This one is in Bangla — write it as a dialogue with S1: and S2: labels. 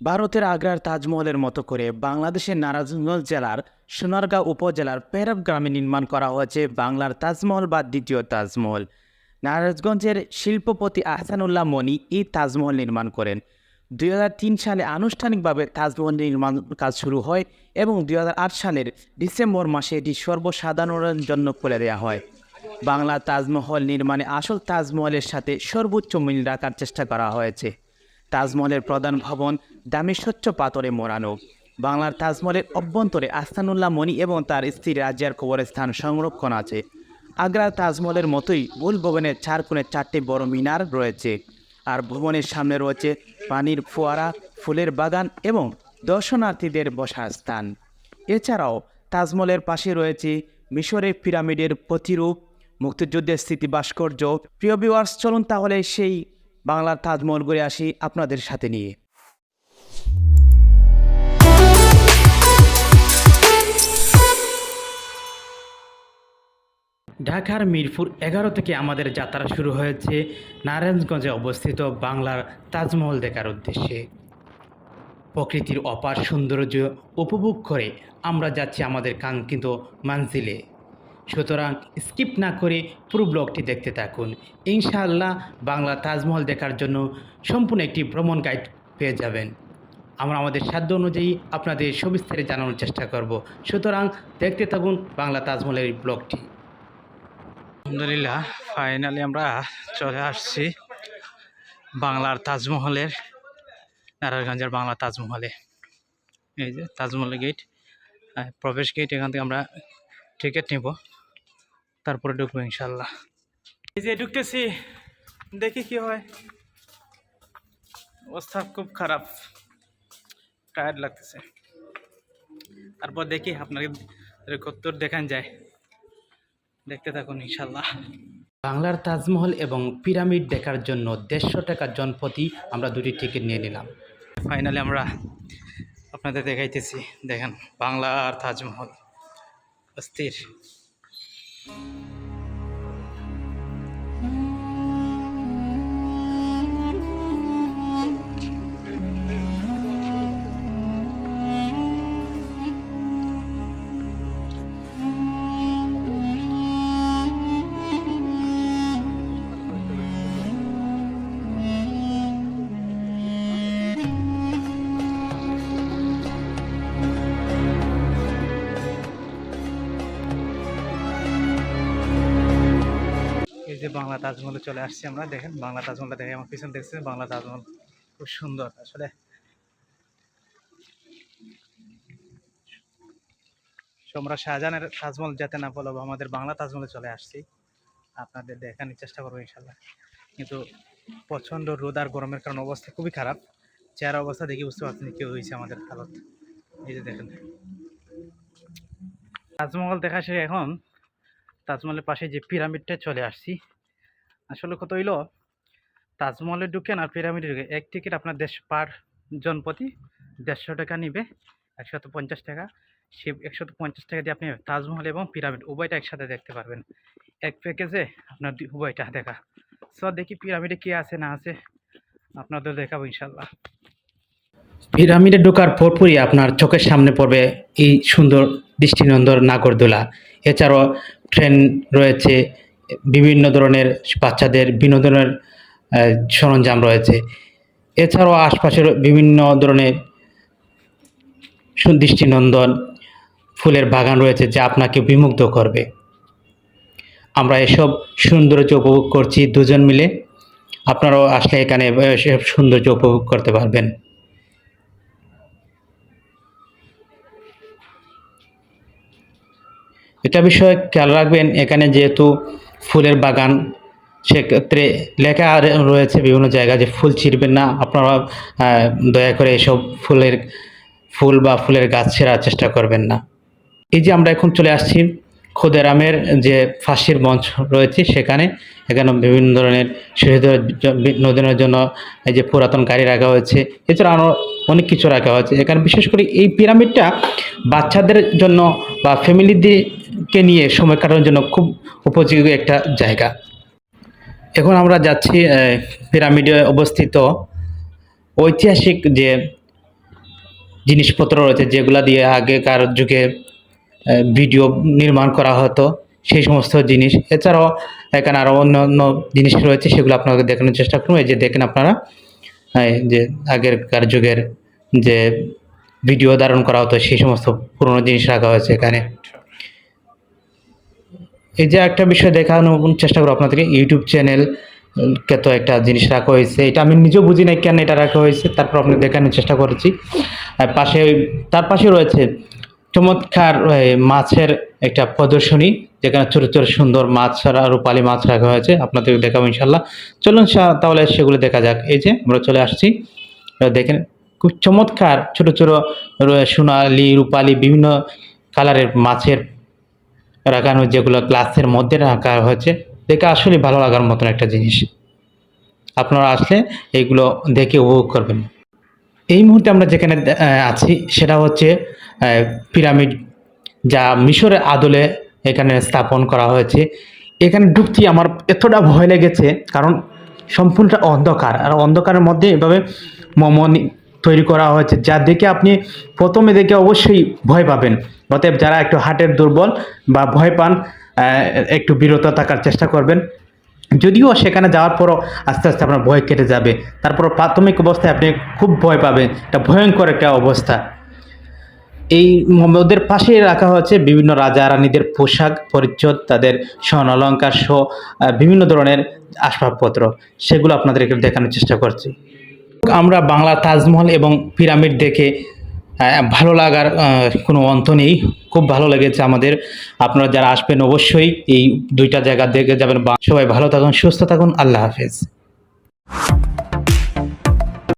S1: ভারতের আগ্রার তাজমহলের মতো করে বাংলাদেশের নারায়ণগঞ্জ জেলার সোনারগাঁও উপজেলার পেরব গ্রামে নির্মাণ করা হয়েছে বাংলার তাজমহল বা দ্বিতীয় তাজমহল। নারায়ণগঞ্জের শিল্পপতি আহসানুল্লাহ মনি এই তাজমহল নির্মাণ করেন। দুই হাজার তিন সালে আনুষ্ঠানিকভাবে তাজমহল নির্মাণ কাজ শুরু হয় এবং দুই হাজার আট সালের ডিসেম্বর মাসে এটি সর্বসাধারণের জন্য খুলে দেওয়া হয়। বাংলা তাজমহল নির্মাণে আসল তাজমহলের সাথে সর্বোচ্চ মিল রাখার চেষ্টা করা হয়েছে। তাজমহলের প্রধান ভবন দামি স্বচ্ছ পাথরে মোড়ানো। বাংলার তাজমহলের অভ্যন্তরে আস্তানুল্লাহ মণি এবং তার স্ত্রী রাজিয়ার কবরস্থান সংরক্ষণ আছে। আগ্রার তাজমহলের মতোই মূল ভবনের চার কোণে চারটি বড় মিনার রয়েছে। আর ভবনের সামনে রয়েছে পানির ফোয়ারা, ফুলের বাগান এবং দর্শনার্থীদের বসার স্থান। এছাড়াও তাজমহলের পাশে রয়েছে মিশরের পিরামিডের প্রতিরূপ, মুক্তিযুদ্ধের স্মৃতি ভাস্কর্য। প্রিয় ভিউয়ার্স চলুন তাহলে সেই বাংলার তাজমহল ঘুরে আসি আপনাদের সাথে নিয়ে। ঢাকার মিরপুর এগারো থেকে আমাদের যাত্রা শুরু হয়েছে। নারায়ণগঞ্জে অবস্থিত বাংলার তাজমহল দেখার উদ্দেশ্যে। প্রকৃতির অপার সৌন্দর্য উপভোগ করে আমরা যাচ্ছি আমাদের কাঙ্ক্ষিত মানজিলে সুতরাং স্কিপ না করে পুরো ব্লগটি দেখতে থাকুন। ইনশাআল্লাহ বাংলা তাজমহল দেখার জন্য সম্পূর্ণ একটি ভ্রমণ গাইড পেয়ে যাবেন। আমরা আমাদের সাধ্য অনুযায়ী আপনাদের সবিস্তারে জানানোর চেষ্টা করব। সুতরাং দেখতে থাকুন বাংলা তাজমহলের ব্লগটি। আলহামদুলিল্লাহ ফাইনালি আমরা চলে আসছি বাংলার তাজমহলের, নারায়ণগঞ্জের বাংলা তাজমহলে। এই যে তাজমহলের গেট প্রবেশ গেট এখান থেকে আমরা টিকিট নেব। তারপরে ঢুকবো ইনশাল্লাহ এই যে ঢুকতেছি, দেখি কি হয়। অবস্থা খুব খারাপ টায়ার্ড লাগতেছে। তারপর দেখি আপনাকে কত্তর দেখান যায়। দেখতে থাকুন ইনশাল্লাহ। বাংলার তাজমহল এবং পিরামিড দেখার জন্য দেড়শো টাকা জনপ্রতি আমরা দুটি টিকিট নিয়ে নিলাম। ফাইনালি আমরা আপনাদের দেখাইতেছি দেখেন বাংলার তাজমহল। অস্থির। এই যে বাংলা তাজমহলে চলে আসছি আমরা, দেখেন বাংলা তাজমহলটা দেখে আমার পিছনে দেখছেন বাংলা তাজমহল খুব সুন্দর আসলে। সম্রাট শাহজাহানের তাজমহল যেতে না বলব আমাদের বাংলা তাজমহলে চলে আসছি, আপনাদের দেখানোর চেষ্টা করব ইনশাল্লাহ কিন্তু প্রচণ্ড রোদ আর গরমের কারণে অবস্থা খুবই খারাপ। চেহারা অবস্থা দেখে বুঝতে পারছেন কি হয়েছে আমাদের হালত। এই যে দেখেন। তাজমহল দেখা শেষে এখন। তাজমহলের পাশে যে পিরামিডটা চলে আসছি। আসলে কত হইল, তাজমহলে ঢুকেন আর পিরামিডে ঢুকে, এক টিকিট আপনার দেশ, পার জনপ্রতি দেড়শো টাকা নিবে, একশত পঞ্চাশ টাকা। সে একশত পঞ্চাশ টাকা দিয়ে আপনি তাজমহল এবং পিরামিড উভয়টা একসাথে দেখতে পারবেন। এক প্যাকেজে আপনার উভয়টা দেখা। সো দেখি পিরামিডে কি আছে, না আছে, আপনাদের দেখাবো ইনশাল্লাহ পিরামিডে ঢোকার পরপরই আপনার চোখের সামনে পড়বে এই সুন্দর দৃষ্টিনন্দন নাগরদোলা। এছাড়াও ট্রেন রয়েছে, বিভিন্ন ধরনের বাচ্চাদের বিনোদনের সরঞ্জাম রয়েছে। এছাড়াও আশপাশের বিভিন্ন ধরনের সুদৃষ্টিনন্দন ফুলের বাগান রয়েছে যা আপনাকে বিমুগ্ধ করবে। আমরা এসব সৌন্দর্য উপভোগ করছি দুজন মিলে। আপনারাও আসলে এখানে সৌন্দর্য উপভোগ করতে পারবেন। এটা বিষয়ে খেয়াল রাখবেন, এখানে যেহেতু ফুলের বাগান, সেক্ষেত্রে লেখা রয়েছে বিভিন্ন জায়গায় যে ফুল ছিঁড়বেন না। আপনারা দয়া করে এসব ফুলের, ফুল বা ফুলের গাছ ছেঁড়ার চেষ্টা করবেন না। এই যে আমরা এখন চলে আসছি ক্ষুদেরামের যে ফাঁসির মঞ্চ রয়েছে, সেখানে এখানে বিভিন্ন ধরনের শহীদের বিনোদনের জন্য এই যে পুরাতন গাড়ি রাখা হয়েছে। এছাড়া আরও অনেক কিছু রাখা হয়েছে। এখানে বিশেষ করে এই পিরামিডটা বাচ্চাদের জন্য বা ফ্যামিলিদেরকে নিয়ে সময় কাটানোর জন্য খুব উপযোগী একটা জায়গা। এখন আমরা যাচ্ছি পিরামিডে অবস্থিত ঐতিহাসিক যে
S2: জিনিসপত্র রয়েছে, যেগুলা দিয়ে আগেকার যুগে ভিডিও নির্মাণ করা হতো, সেই সমস্ত জিনিস। এছাড়াও এখানে আরও অন্য অন্য জিনিস রয়েছে, সেগুলো আপনাকে দেখানোর চেষ্টা করুন এই যে দেখেন আপনারা যে আগেরকার যুগের যে ভিডিও ধারণ করা হতো, সেই সমস্ত পুরনো জিনিস রাখা হয়েছে এখানে। এই যে একটা বিষয় দেখানোর চেষ্টা করব আপনাদেরকে ইউটিউব চ্যানেল কে তো একটা জিনিস রাখা হয়েছে। এটা আমি নিজেও বুঝি নাই কেন এটা রাখা হয়েছে, তারপর আপনাকে দেখানোর চেষ্টা করেছি। পাশে তার পাশে রয়েছে চমৎকার মাছের একটা প্রদর্শনী, যেখানে ছোট ছোট সুন্দর মাছ আর রূপালী মাছ রাখা হয়েছে। আপনাদেরকে দেখাবো ইনশাল্লাহ চলুন তাহলে সেগুলো দেখা যাক। এই যে আমরা চলে আসছি। দেখেন, খুব চমৎকার ছোট ছোট সোনালি, রূপালী বিভিন্ন কালারের মাছের রাখানো যেগুলো ক্লাসের মধ্যে রাখা হয়েছে, দেখে আসলে ভালো লাগার মতন একটা জিনিস। আপনারা আসলে এইগুলো দেখে উপভোগ করবেন। এই মুহূর্তে আমরা যেখানে আছি সেটা হচ্ছে পিরামিড, যা মিশরের আদলে এখানে স্থাপন করা হয়েছে। এখানে ঢুকতে আমার এতটা ভয় লেগেছে, কারণ সম্পূর্ণটা অন্ধকার। আর অন্ধকারের মধ্যে এভাবে মমন তৈরি করা হয়েছে, যা দেখে আপনি প্রথমে দেখে অবশ্যই ভয় পাবেন। অতএব যারা একটু হার্টের দুর্বল বা ভয় পান একটু বিরত থাকার চেষ্টা করবেন। যদিও সেখানে যাওয়ার পরও আস্তে আস্তে আপনার ভয় কেটে যাবে। তারপর প্রাথমিক অবস্থায় আপনি খুব ভয় পাবেন, এটা ভয়ঙ্কর একটা অবস্থা। এই ওদের পাশে রাখা হয়েছে বিভিন্ন রাজা রানীদের পোশাক, পরিচ্ছদ, তাদের স্বর্ণ অলঙ্কার সহ বিভিন্ন ধরনের আসবাবপত্র। সেগুলো আপনাদেরকে দেখানোর চেষ্টা করছি। আমরা বাংলা তাজমহল এবং পিরামিড দেখে ভালো লাগার কোনো অন্ত নেই। খুব ভালো লেগেছে আমাদের। আপনারা যারা আসবেন অবশ্যই এই দুইটা জায়গা দেখে যাবেন। সবাই ভালো থাকুন, সুস্থ থাকুন। আল্লাহ হাফেজ।